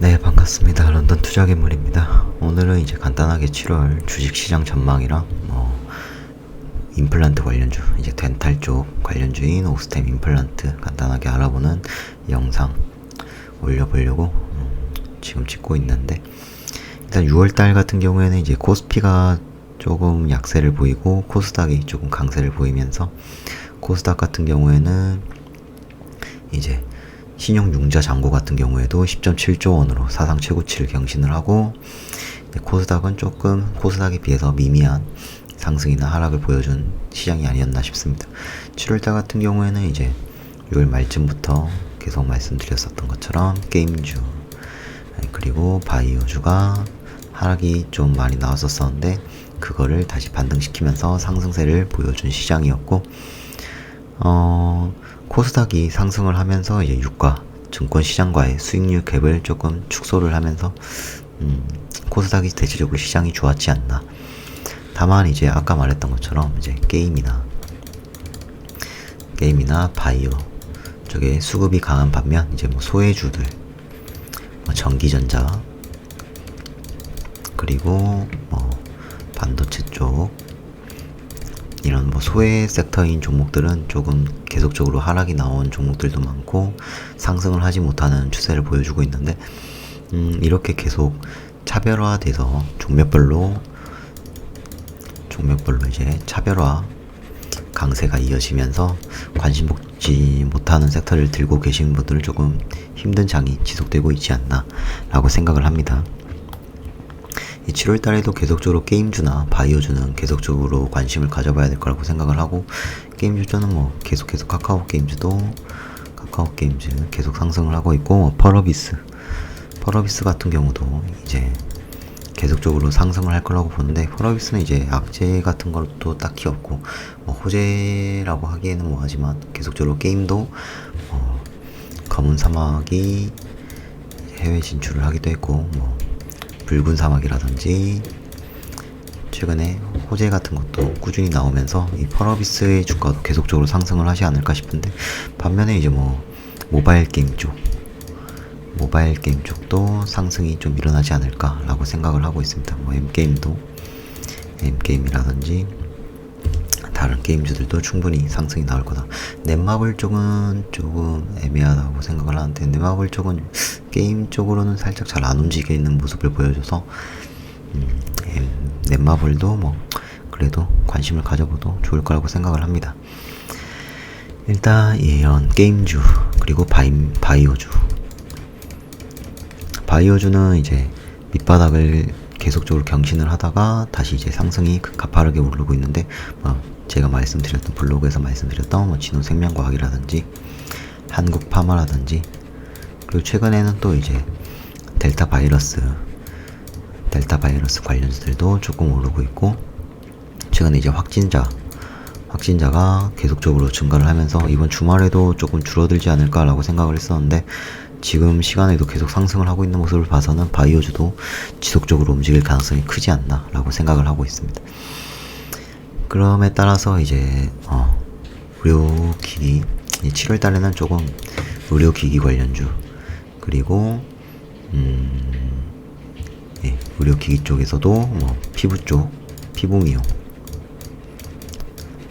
네, 반갑습니다. 런던 투자괴물입니다. 오늘은 이제 간단하게 7월 주식시장 전망이랑 뭐 임플란트 관련주, 이제 덴탈 쪽 관련주인 오스템 임플란트 간단하게 알아보는 영상 올려보려고 음, 지금 찍고 있는데 일단 6월달 같은 경우에는 이제 코스피가 조금 약세를 보이고 코스닥이 조금 강세를 보이면서 코스닥 같은 경우에는 이제 신용융자 잔고 같은 경우에도 10.7조 원으로 사상 최고치를 경신을 하고 코스닥은 조금 코스닥에 비해서 미미한 상승이나 하락을 보여준 시장이 아니었나 싶습니다. 7월달 같은 경우에는 이제 6월 말쯤부터 계속 말씀드렸었던 것처럼 게임주 그리고 바이오주가 하락이 좀 많이 나왔었었는데 그거를 다시 반등시키면서 상승세를 보여준 시장이었고 어, 코스닥이 상승을 하면서 이제 유가 증권 시장과의 수익률 갭을 조금 축소를 하면서 음, 코스닥이 대체적으로 시장이 좋았지 않나. 다만 이제 아까 말했던 것처럼 이제 게임이나 게임이나 바이오 쪽에 수급이 강한 반면 이제 뭐 소외주들, 뭐 전기전자 그리고 뭐 반도체 쪽 이런 뭐 소외 섹터인 종목들은 조금 계속적으로 하락이 나온 종목들도 많고 상승을 하지 못하는 추세를 보여주고 있는데 음, 이렇게 계속 차별화돼서 종목별로 종목별로 이제 차별화 강세가 이어지면서 관심 먹지 못하는 섹터를 들고 계시는 분들은 조금 힘든 장이 지속되고 있지 않나 라고 생각을 합니다. 이 7월 달에도 계속적으로 게임주나 바이오주는 계속적으로 관심을 가져봐야 될 거라고 생각을 하고 게임주는 뭐 계속해서 카카오 게임주도 카카오 게임즈 계속 상승을 하고 있고 뭐 펄어비스 펄어비스 같은 경우도 이제 계속적으로 상승을 할 거라고 보는데 펄어비스는 이제 악재 같은 것도 딱히 없고 뭐 호재라고 하기에는 뭐하지만 계속적으로 게임도 어 검은 사막이 해외 진출을 하기도 했고 뭐 붉은 사막이라든지 최근에 호재 같은 것도 꾸준히 나오면서 이 펄어비스의 주가도 계속적으로 상승을 하지 않을까 싶은데 반면에 이제 뭐 모바일 게임 쪽 모바일 게임 쪽도 상승이 좀 일어나지 않을까라고 생각을 하고 있습니다. 뭐 M게임도 M게임이라든지 다른 게임주들도 충분히 상승이 나올 거다. 넷마블 쪽은 조금 애매하다고 생각을 하는데 넷마블 쪽은 게임 쪽으로는 살짝 잘 안 움직이는 모습을 보여줘서 음, 넷마블도 뭐 그래도 관심을 가져봐도 좋을 거라고 생각을 합니다. 일단 이런 게임주 그리고 바이, 바이오주 바이오주는 이제 밑바닥을 계속적으로 경신을 하다가 다시 이제 상승이 가파르게 오르고 있는데 뭐 제가 말씀드렸던 블로그에서 말씀드렸던 뭐 진호생명과학이라든지 한국파마라든지 그리고 최근에는 또 이제 델타 바이러스 델타 바이러스 관련주들도 조금 오르고 있고 최근에 이제 확진자 확진자가 계속적으로 증가를 하면서 이번 주말에도 조금 줄어들지 않을까라고 생각을 했었는데 지금 시간에도 계속 상승을 하고 있는 모습을 봐서는 바이오주도 지속적으로 움직일 가능성이 크지 않나라고 생각을 하고 있습니다. 그럼에 따라서 이제 어, 의료기기 7월 달에는 조금 의료기기 관련주. 그리고 음, 예, 의료기기 쪽에서도 뭐 피부 쪽 피부 미용.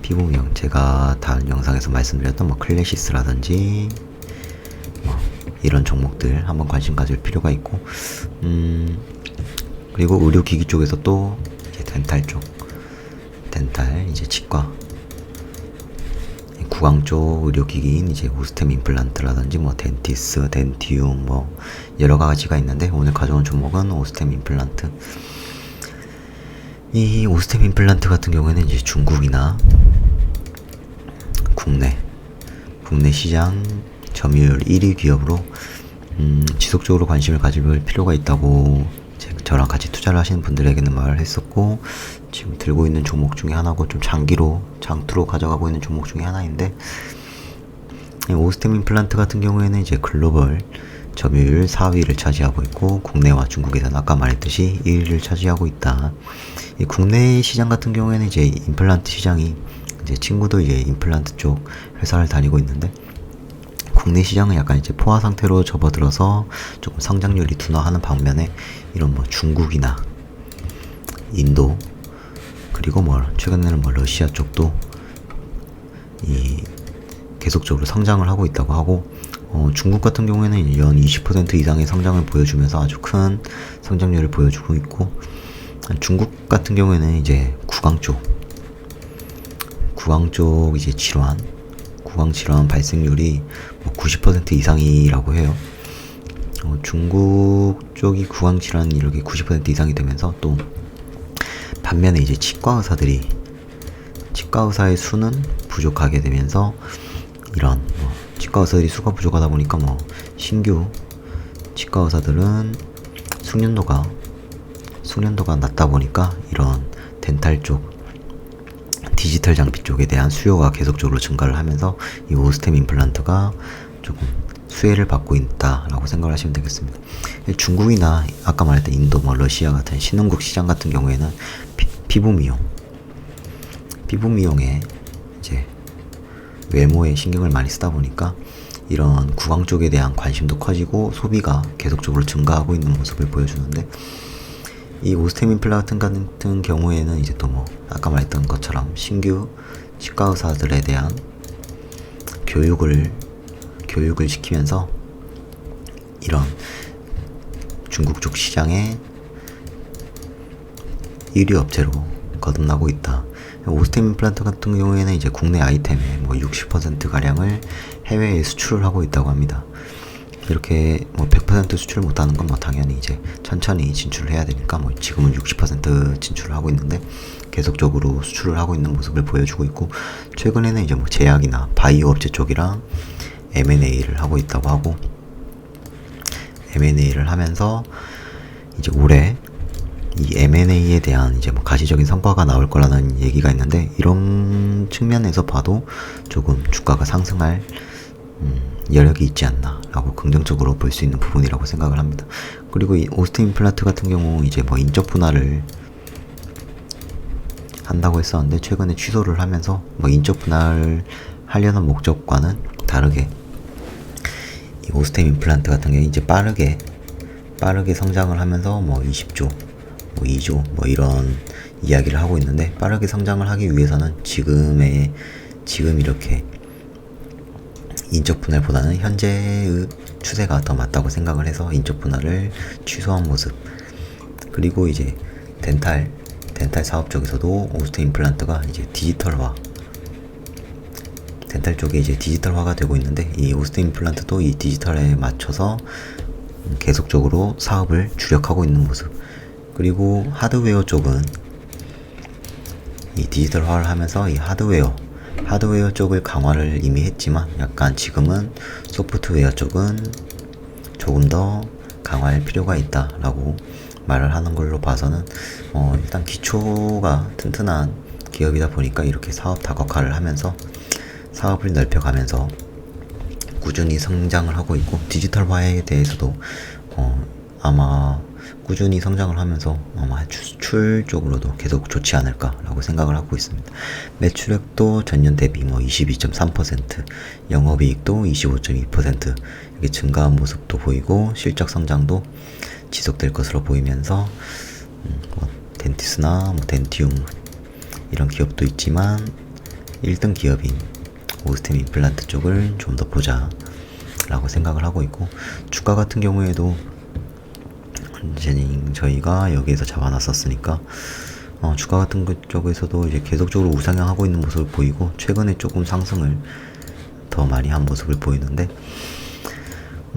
피부 미용. 제가 다른 영상에서 말씀드렸던 뭐 클래시스라든지 뭐 이런 종목들 한번 관심 가질 필요가 있고 음 그리고 의료기기 쪽에서 또 이제 덴탈 쪽 덴탈 이제 치과 구강 쪽 의료기기인 이제 오스템 임플란트라든지 뭐 덴티스, 덴티움 뭐 여러 가지가 있는데 오늘 가져온 종목은 오스템 임플란트. 이 오스템 임플란트 같은 경우에는 이제 중국이나 국내 국내 시장 점유율 1위 기업으로 음, 지속적으로 관심을 가질 필요가 있다고 저랑 같이 투자를 하시는 분들에게는 말을 했었고 지금 들고 있는 종목 중에 하나고 좀 장기로 장투로 가져가고 있는 종목 중에 하나인데 오스템 임플란트 같은 경우에는 이제 글로벌 점유율 4위를 차지하고 있고 국내와 중국에서는 아까 말했듯이 1위를 차지하고 있다. 이 국내 시장 같은 경우에는 이제 임플란트 시장이 이제 친구도 이제 임플란트 쪽 회사를 다니고 있는데 국내 시장은 약간 이제 포화 상태로 접어들어서 조금 성장률이 둔화하는 반면에 이런 뭐 중국이나 인도 그리고 뭐 최근에는 뭐 러시아 쪽도 이 계속적으로 성장을 하고 있다고 하고 어, 중국 같은 경우에는 연 20% 이상의 성장을 보여주면서 아주 큰 성장률을 보여주고 있고 중국 같은 경우에는 이제 구강 쪽 구강 쪽 이제 질환 구강 질환 발생률이 뭐 90% 이상이라고 해요. 어, 중국 쪽이 구강 질환 이렇게 90% 이상이 되면서 또 반면에 이제 치과 의사들이 치과 의사의 수는 부족하게 되면서 이런 뭐 치과 의사들이 수가 부족하다 보니까 뭐 신규 치과 의사들은 숙련도가 숙련도가 낮다 보니까 이런 덴탈 쪽 디지털 장비 쪽에 대한 수요가 계속적으로 증가를 하면서 이 오스템 임플란트가 조금 수혜를 받고 있다라고 생각을 하시면 되겠습니다. 중국이나 아까 말했던 인도, 뭐 러시아 같은 신흥국 시장 같은 경우에는 피, 피부 미용, 피부 미용에 이제 외모에 신경을 많이 쓰다 보니까 이런 구강 쪽에 대한 관심도 커지고 소비가 계속적으로 증가하고 있는 모습을 보여주는데 이 오스템 임플란트 같은 경우에는 이제 또 뭐 아까 말했던 것처럼 신규 치과 의사들에 대한 교육을 교육을 시키면서 이런 중국 쪽 시장에 1위 업체로 거듭나고 있다. 오스템 임플란트 같은 경우에는 이제 국내 아이템의 뭐 60% 가량을 해외에 수출을 하고 있다고 합니다. 이렇게 뭐 100% 수출 못하는 건 뭐 당연히 이제 천천히 진출을 해야 되니까 뭐 지금은 60% 진출을 하고 있는데 계속적으로 수출을 하고 있는 모습을 보여주고 있고 최근에는 이제 뭐 제약이나 바이오 업체 쪽이랑 M&A를 하고 있다고 하고 M&A를 하면서 이제 올해 이 M&A에 대한 이제 뭐 가시적인 성과가 나올 거라는 얘기가 있는데 이런 측면에서 봐도 조금 주가가 상승할 음, 여력이 있지 않나 라고 긍정적으로 볼 수 있는 부분이라고 생각을 합니다. 그리고 이 오스틴 임플란트 같은 경우 이제 뭐 인적 분할을 한다고 했었는데 최근에 취소를 하면서 뭐 인적 분할을 하려는 목적과는 다르게 이 오스템 임플란트 같은 경우 이제 빠르게 빠르게 성장을 하면서 뭐 20조, 뭐 2조 뭐 이런 이야기를 하고 있는데 빠르게 성장을 하기 위해서는 지금의 지금 이렇게 인적 분할보다는 현재의 추세가 더 맞다고 생각을 해서 인적 분할을 취소한 모습. 그리고 이제 덴탈 덴탈 사업 쪽에서도 오스트 임플란트가 이제 디지털화 덴탈 쪽에 이제 디지털화가 되고 있는데 이 오스트 임플란트도 이 디지털에 맞춰서 계속적으로 사업을 주력하고 있는 모습. 그리고 하드웨어 쪽은 이 디지털화를 하면서 이 하드웨어 하드웨어 쪽을 강화를 이미 했지만 약간 지금은 소프트웨어 쪽은 조금 더 강화할 필요가 있다라고 말을 하는 걸로 봐서는 어 일단 기초가 튼튼한 기업이다 보니까 이렇게 사업 다각화를 하면서 사업을 넓혀가면서 꾸준히 성장을 하고 있고 디지털화에 대해서도 어 아마 꾸준히 성장을 하면서 아마 수출 쪽으로도 계속 좋지 않을까라고 생각을 하고 있습니다. 매출액도 전년 대비 뭐 22.3%, 영업이익도 25.2% 이렇게 증가한 모습도 보이고 실적 성장도 지속될 것으로 보이면서 음, 뭐 덴티스나 뭐 덴티움 이런 기업도 있지만 1등 기업인 오스템 임플란트 쪽을 좀 더 보자 라고 생각을 하고 있고 주가 같은 경우에도 제닝 저희가 여기에서 잡아놨었으니까 어, 주가 같은 것 쪽에서도 이제 계속적으로 우상향하고 있는 모습을 보이고 최근에 조금 상승을 더 많이 한 모습을 보이는데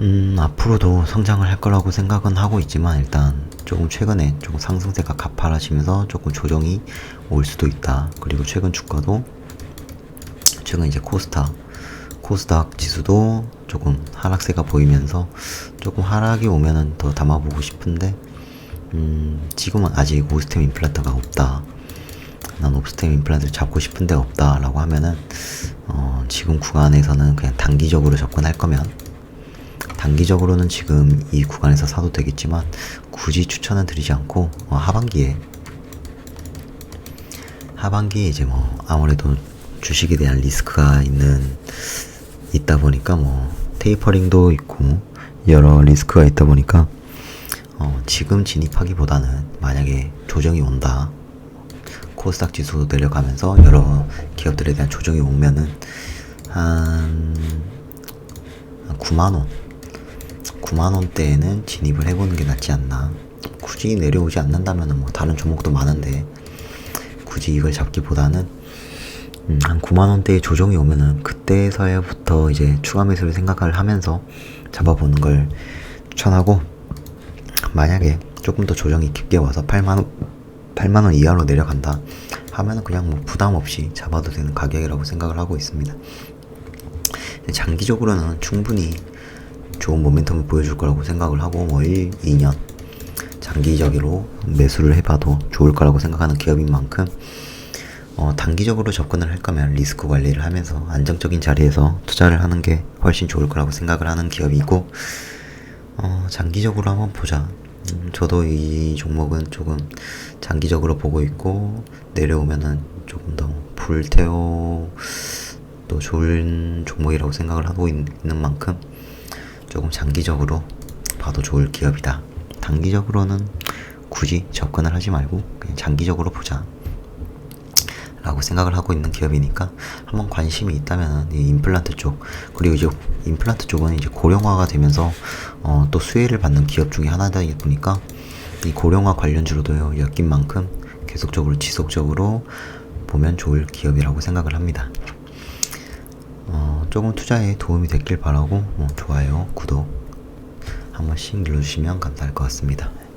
음, 앞으로도 성장을 할 거라고 생각은 하고 있지만 일단 조금 최근에 조금 상승세가 가파라지면서 조금 조정이 올 수도 있다. 그리고 최근 주가도 최근 이제 코스타 코스닥 지수도 조금 하락세가 보이면서 조금 하락이 오면은 더 담아보고 싶은데 음, 지금은 아직 오스템 임플란트가 없다. 난 오스템 임플란트를 잡고 싶은데 없다라고 하면은 어, 지금 구간에서는 그냥 단기적으로 접근할 거면 단기적으로는 지금 이 구간에서 사도 되겠지만 굳이 추천은 드리지 않고 어, 하반기에 하반기에 이제 뭐 아무래도 주식에 대한 리스크가 있는 있다 보니까 뭐 테이퍼링도 있고 여러 리스크가 있다 보니까 어, 지금 진입하기보다는 만약에 조정이 온다 코스닥 지수도 내려가면서 여러 기업들에 대한 조정이 오면은 한 9만원 9만원대에는 진입을 해보는 게 낫지 않나. 굳이 내려오지 않는다면 뭐 다른 종목도 많은데 굳이 이걸 잡기보다는 음, 한 9만 원대의 조정이 오면은 그때서야부터 이제 추가 매수를 생각을 하면서 잡아보는 걸 추천하고 만약에 조금 더 조정이 깊게 와서 8만원 8만 원 이하로 내려간다 하면은 그냥 뭐 부담 없이 잡아도 되는 가격이라고 생각을 하고 있습니다. 장기적으로는 충분히 좋은 모멘텀을 보여줄 거라고 생각을 하고 뭐 1, 2년 장기적으로 매수를 해봐도 좋을 거라고 생각하는 기업인 만큼 어, 단기적으로 접근을 할 거면 리스크 관리를 하면서 안정적인 자리에서 투자를 하는 게 훨씬 좋을 거라고 생각을 하는 기업이고 어, 장기적으로 한번 보자. 음, 저도 이 종목은 조금 장기적으로 보고 있고 내려오면은 조금 더 불태워 또 좋은 종목이라고 생각을 하고 있- 있는 만큼 조금 장기적으로 봐도 좋을 기업이다. 단기적으로는 굳이 접근을 하지 말고 그냥 장기적으로 보자. 라고 생각을 하고 있는 기업이니까 한번 관심이 있다면 이 임플란트 쪽 그리고 이제 임플란트 쪽은 이제 고령화가 되면서 어, 또 수혜를 받는 기업 중에 하나다 보니까 이 고령화 관련주로도 엮인 만큼 계속적으로 지속적으로 보면 좋을 기업이라고 생각을 합니다. 어, 조금 투자에 도움이 됐길 바라고 뭐 좋아요, 구독 한 번씩 눌러주시면 감사할 것 같습니다.